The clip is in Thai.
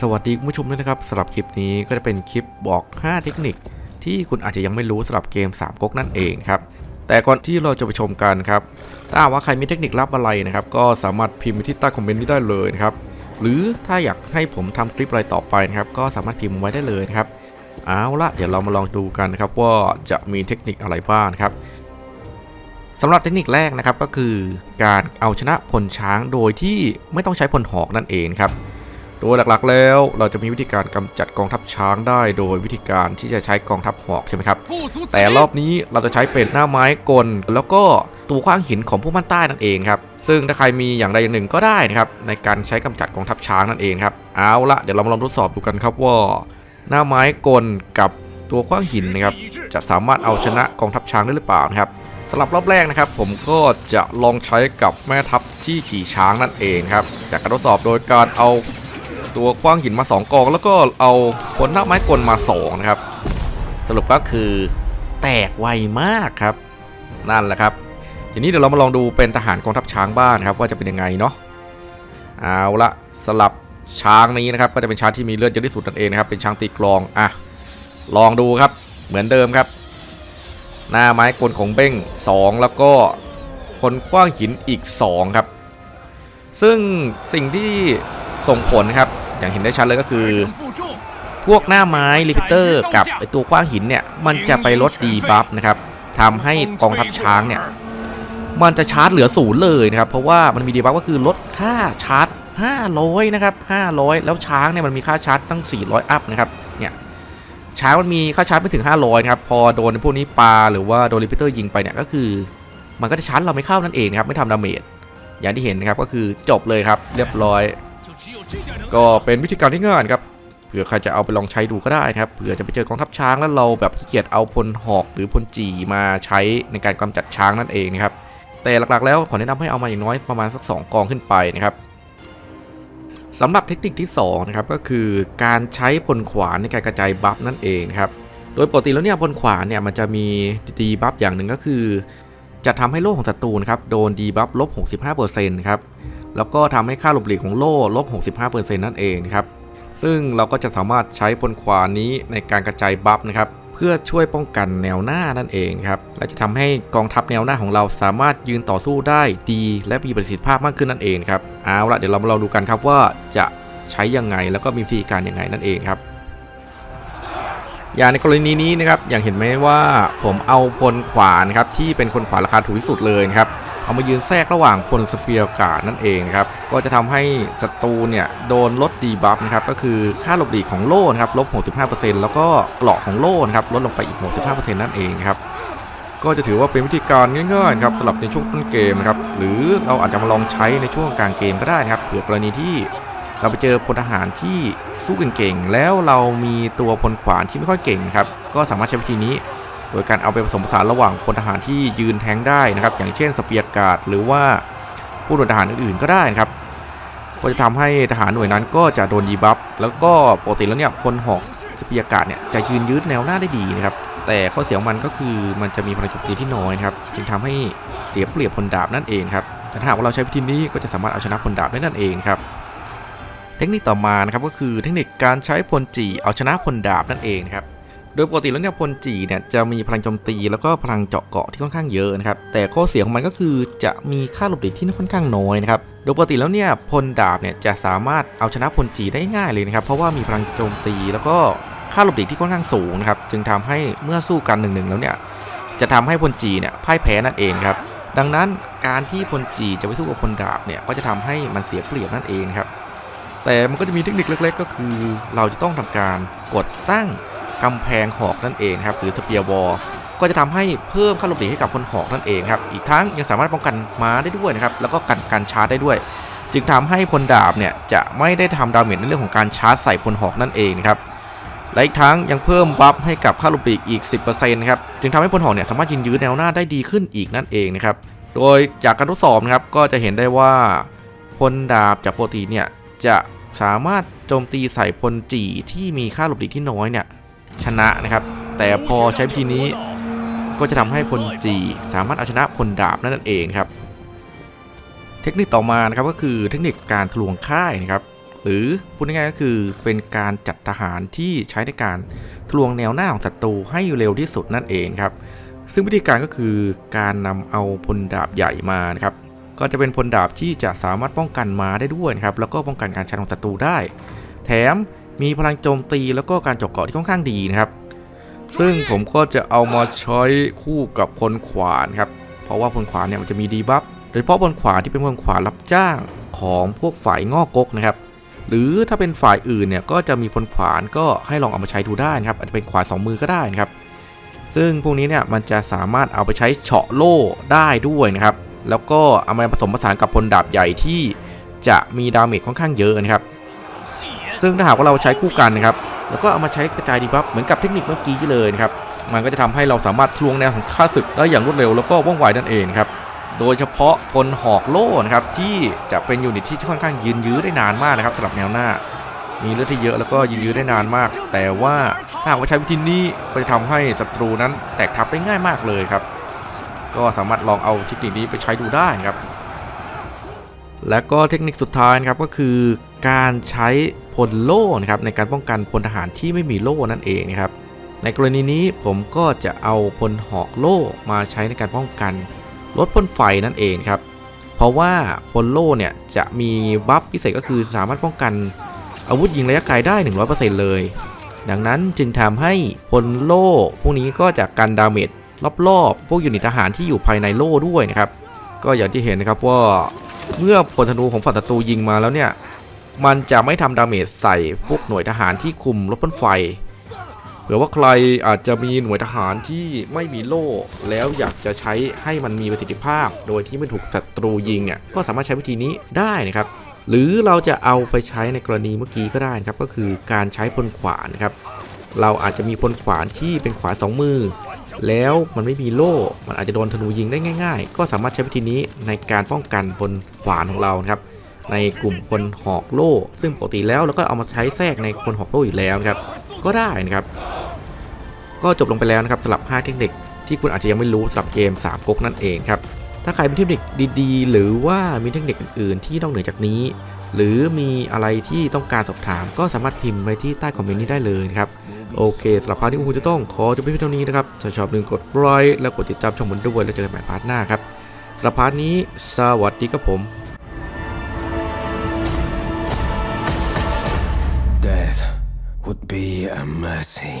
สวัสดีคุณผู้ชมด้วยนะครับสำหรับคลิปนี้ก็จะเป็นคลิปบอก 5 เทคนิค ที่คุณอาจจะยังไม่รู้สำหรับเกม 3ก๊กนั่นเองครับแต่ก่อนที่เราจะไปชมกันครับถ้าว่าใครมีเทคนิคลับอะไรนะครับก็สามารถพิมพ์ไว้ที่ใต้คอมเมนต์นี้ได้เลยนะครับหรือถ้าอยากให้ผมทำคลิปอะไรต่อไปนะครับก็สามารถพิมพ์ไว้ได้เลยนะครับเอาละเดี๋ยวเรามาลองดูกันนะครับว่าจะมีเทคนิคอะไรบ้างครับสำหรับเทคนิคแรกนะครับก็คือการเอาชนะพลช้างโดยที่ไม่ต้องใช้พลหอกนั่นเองครับ โดยหลักๆแล้วเราจะมีวิธีการกำจัดกองทัพช้างได้ โดยวิธีการที่จะใช้กองทัพหอกใช่ไหมครับ แต่รอบนี้เราจะใช้เป็นหน้าไม้กล แล้วก็ตัวขว้างหินของผู้มั่นใต้นั่นเองครับ ซึ่งถ้าใครมีอย่างใดอย่างหนึ่งก็ได้นะครับในการใช้กำจัดกองทัพช้างนั่นเองครับ เอาละเดี๋ยวเรามาลองทดสอบดูกันครับว่า หน้าไม้กลกับตัวขว้างหินนะครับจะสามารถเอาชนะกองทัพช้างได้หรือเปล่านะครับสำหรับรอบแรกนะครับ ผมก็จะลองใช้กับแม่ทัพที่ขี่ช้างนั่นเองครับจากการทดสอบโดยการเอา ตัวกว้างหินมา 2 กอง แล้วก็เอาผลหน้าไม้กลมา 2 นะครับ สรุปก็คือแตกไวมากครับ นั่นแหละครับ ทีนี้เดี๋ยวเรามาลองดูเป็นทหารกองทัพช้างบ้านครับว่าจะเป็นยังไงเนาะเอาละสลับช้างนี้นะครับ ก็จะเป็นช้างที่มีเลือดเยอะที่สุดนั่นเองนะครับเป็นช้างตีกลองอะลองดูครับเหมือนเดิมครับ หน้าไม้กลของเบ้ง 2 แล้วก็คนกว้างหินอีก 2 ครับ ซึ่งสิ่งที่ส่งผลครับ อย่างเห็นได้ชัดเลยก็คือ พวกหน้าไม้ลิมิเตอร์กับไอตัวกว้างหินเนี่ย มันจะไปลดดีบัฟนะครับทำให้กองทัพช้างเนี่ย มันจะชาร์จเหลือศูนย์เลยนะครับ เพราะว่ามันมีดีบัฟก็คือลดค่าชาร์จ 500 นะครับ 500 แล้วช้างเนี่ยมันมีค่าชาร์จตั้ง 400 อัพนะครับเนี่ยช้างมันมีค่าชาร์จไม่ถึง 500 นะครับ พอโดนพวกนี้ปลาหรือว่าโดนลิมิเตอร์ยิงไปเนี่ยก็คือ มันก็จะชาร์จเราไม่เข้านั่นเองนะครับไม่ทำดาเมจอย่างที่เห็นนะครับก็คือจบเลยครับเรียบร้อย ก็เป็นวิธีการที่ง่ายครับเผื่อใครจะเอาไปลองใช้ดูก็ได้นะครับเผื่อจะไปเจอกองทัพช้างแล้วเราแบบขี้เกียจเอาพลหอกหรือพลจีมาใช้ในการกำจัดช้างนั่นเองนะครับแต่หลักๆแล้วขอแนะนำให้เอามาอย่างน้อยประมาณสัก 2 กองขึ้นไปนะครับสำหรับเทคนิคที่2นะครับก็คือการใช้พลขวานในการกระจายบัฟนั่นเองครับโดยปกติแล้วเนี่ยพลขวานเนี่ยมันจะมีดีบัฟอย่างหนึ่งก็คือ จะทำให้โล่ของศัตรูนะครับโดนดีบัฟลบ 65%ครับ แล้วก็ทำให้ค่าหลบหลีกของโล่ลบ 65%นั่นเองนะครับซึ่งเราก็จะสามารถใช้พลขวานี้ในการกระจายบัฟนะครับเพื่อช่วยป้องกันแนวหน้านั่นเองครับและจะทำให้กองทัพแนวหน้าของเราสามารถยืนต่อสู้ได้ดี และมีประสิทธิภาพมากขึ้นนั่นเองครับเอาละเดี๋ยวเรามาลองดูกันครับว่าจะใช้ยังไงแล้วก็มีวิธีการยังไงนั่นเองครับ อย่างในกรณีนี้นะครับอย่างเห็นไหมว่าผมเอาพลขวานครับที่เป็นพลขวานราคาถูกที่สุดเลยครับ เอามายืนแทรกระหว่างพลสเปียร์กาดนั่นเองครับ ก็จะทำให้ศัตรูเนี่ยโดนลดดีบัฟนะครับ ก็คือค่าหลบหลีกของโล่นะครับลบ 65%แล้วก็เกราะของโล่นะครับลดลงไปอีก 65%นั่นเองครับ ก็จะถือว่าเป็นวิธีการง่ายๆครับสำหรับในช่วงต้นเกมนะครับ หรือเราอาจจะมาลองใช้ในช่วงกลางเกมก็ได้นะครับ เผื่อกรณีที่เราไปเจอพลทหารที่สู้เก่งๆ แล้วเรามีตัวพลขวานที่ไม่ค่อยเก่งครับ ก็สามารถใช้วิธีนี้ โดยการเอาไปผสมผสานระหว่างพลทหารที่ยืนแทงได้นะครับ อย่างเช่นสเปียร์การ์ดหรือว่าผู้โดนทหารอื่นๆก็ได้นะครับก็จะทำให้ทหารหน่วยนั้นก็จะโดนดีบัฟแล้วก็ปกติแล้วเนี่ยพลหอกสเปียร์การ์ดเนี่ยจะยืนยืดแนวหน้าได้ดีนะครับแต่ข้อเสียของมันก็คือมันจะมีพลังโจมตีที่น้อยนะครับจึงทำให้เสียเปรียบพลดาบนั่นเองครับแต่ถ้าหากว่าเราใช้วิธีนี้ก็จะสามารถเอาชนะพลดาบได้นั่นเองครับเทคนิคต่อมานะครับก็คือเทคนิคการใช้พลจีเอาชนะพลดาบนั่นเองครับ โดยปกติแล้วเนี่ยพลจีเนี่ยจะมีพลังโจมตีแล้วก็พลังเจาะเกาะที่ค่อนข้างเยอะนะครับ แต่ข้อเสียของมันก็คือจะมีค่าหลบหลีกที่ค่อนข้างน้อยนะครับ โดยปกติแล้วเนี่ยพลดาบเนี่ยจะสามารถเอาชนะพลจีได้ง่ายเลยนะครับ เพราะว่ามีพลังโจมตีแล้วก็ค่าหลบหลีกที่ค่อนข้างสูงนะครับ จึงทำให้เมื่อสู้กันหนึ่งๆแล้วเนี่ยจะทำให้พลจีเนี่ยพ่ายแพ้นั่นเองครับ ดังนั้นการที่พลจีจะไปสู้กับพลดาบเนี่ยก็จะทำให้มันเสียเปรียบนั่นเองครับ แต่มันก็จะมีเทคนิคเล็ก ๆ ก็คือ เราจะต้องทำการกดตั้ง กำแพงหอกนั่นเองครับหรือสเปียร์วอลก็จะทำให้เพิ่มค่าหลบหลีให้กับพลหอกนั่นเองครับอีกทั้งยังสามารถป้องกันม้าได้ด้วยนะครับแล้วก็กันการชาร์จได้ด้วย จึงทำให้พลดาบเนี่ยจะไม่ได้ทำดาเมจในเรื่องของการชาร์จใส่พลหอกนั่นเองนะครับและอีกทั้งยังเพิ่มบัฟให้กับค่าหลบหลีกอีก 10%นะครับจึงทำให้พลหอกเนี่ยสามารถยืนยื้อแนวหน้าได้ดีขึ้นอีกนั่นเองนะครับโดยจากการทดสอบนะครับก็จะเห็นได้ว่าพลดาบจากปกติเนี่ยจะสามารถโจมตีใส่พลจีที่มีค่าหลบหลีกที่น้อยเนี่ย ชนะนะครับ แต่พอใช้วิธีนี้ก็จะทำให้พลจีสามารถเอาชนะพลดาบนั่นเองครับ เทคนิคต่อมานะครับก็คือเทคนิคการทลวงค่ายนะครับ หรือพูดง่ายๆก็คือเป็นการจัดทหารที่ใช้ในการทลวงแนวหน้าของศัตรูให้เร็วที่สุดนั่นเองครับ ซึ่งวิธีการก็คือการนำเอาพลดาบใหญ่มานะครับ ก็จะเป็นพลดาบที่จะสามารถป้องกันม้าได้ด้วยนะครับ แล้วก็ป้องกันการชันของศัตรูได้ แถม มีพลังโจมตีแล้วก็การเจาะเกาะที่ค่อนข้างดีนะครับ ซึ่งผมก็จะเอามาใช้คู่กับพลขวานครับ เพราะว่าพลขวานเนี่ยมันจะมีดีบัฟ โดยเฉพาะพลขวานที่เป็นพลขวานรับจ้างของพวกฝ่ายงอกกกนะครับ หรือถ้าเป็นฝ่ายอื่นเนี่ยก็จะมีพลขวานก็ให้ลองเอามาใช้ดูได้นะครับ อาจจะเป็นขวานสองมือก็ได้นะครับ ซึ่งพวกนี้เนี่ยมันจะสามารถเอาไปใช้เฉาะโล่ได้ด้วยนะครับ แล้วก็เอามาผสมผสานกับพลดาบใหญ่ที่จะมีดาเมจค่อนข้างเยอะนะครับ ซึ่งถ้าหากว่าเราใช้คู่กันนะครับแล้วก็เอามาใช้กระจายดีบัฟเหมือนกับเทคนิคเมื่อกี้เลยนะครับมันก็จะทำให้เราสามารถทลวงแนวของข้าศึกได้อย่างรวดเร็วแล้วก็ว่องไวนั่นเองครับโดยเฉพาะพลหอกโล่นะครับที่จะเป็นยูนิตที่ค่อนข้างยืนยื้อได้นานมากนะครับสำหรับแนวหน้า มีเลือดที่เยอะแล้วก็ยืนยื้อได้นานมาก แต่ว่าถ้าหากว่าใช้วิธีนี้ก็จะทำให้ศัตรูนั้นแตกทับได้ง่ายมากเลยครับ ก็สามารถลองเอาเทคนิคนี้ไปใช้ดูได้นะครับ และก็เทคนิคสุดท้ายนะครับก็คือการใช้พลโล่นะครับในการป้องกันพลทหารที่ไม่มีโล่นั่นเองนะครับในกรณีนี้ผมก็จะเอาพลหอกโล่มาใช้ในการป้องกันลดพ่นไฟนั่นเองครับเพราะว่าพลโล่เนี่ยจะมีบัฟพิเศษก็คือสามารถป้องกันอาวุธยิงระยะไกลได้ 100%เลย ดังนั้นจึงทำให้พลโล่พวกนี้ก็จะกันดาเมจรอบๆ พวกยูนิตทหารที่อยู่ภายในโล่ด้วยนะครับ ก็อย่างที่เห็นนะครับว่า เมื่อพลธนูของฝั่งศัตรูยิงมาแล้วเนี่ย มันจะไม่ทำดาเมจใส่พวกหน่วยทหารที่คุมรถพ่นไฟ เผื่อว่าใครอาจจะมีหน่วยทหารที่ไม่มีโล่ แล้วอยากจะใช้ให้มันมีประสิทธิภาพ โดยที่ไม่ถูกศัตรูยิงอะก็สามารถใช้วิธีนี้ได้นะครับ หรือเราจะเอาไปใช้ในกรณีเมื่อกี้ก็ได้นะครับ ก็คือการใช้พลขวานนะครับ เราอาจจะมีพลขวานที่เป็นขวานสองมือ แล้วมันไม่มีโล่ มันอาจจะโดนธนูยิงได้ง่าย ๆ ก็สามารถใช้วิธีนี้ในการป้องกันพลขวานของเราครับ ในกลุ่มพลหอกโล่ ซึ่งปกติแล้วเราก็เอามาใช้แทรกในพลหอกโล่อยู่แล้วครับ ก็ได้นะครับ ก็จบลงไปแล้วนะครับสำหรับ 5 เทคนิคที่คุณอาจจะยังไม่รู้สำหรับเกม3ก๊กนั่นเองครับ ถ้าใครมีเทคนิคดีๆ หรือว่ามีเทคนิคอื่นๆ ที่นอกเหนือจากนี้ หรือมีอะไรที่ต้องการสอบถาม ก็สามารถพิมพ์ไว้ที่ใต้คอมเมนต์นี้ได้เลยครับโอเคสำหรับพาร์ทนี้คุณจะต้องขอจบไปเพียงเท่านี้นะครับถ้าชอบลืมกดไลค์และกดติดตามช่องผมด้วยแล้วเจอกันใหม่พาร์ทหน้าครับสำหรับพาร์ทนี้ สวัสดีครับผม Death would be a mercy.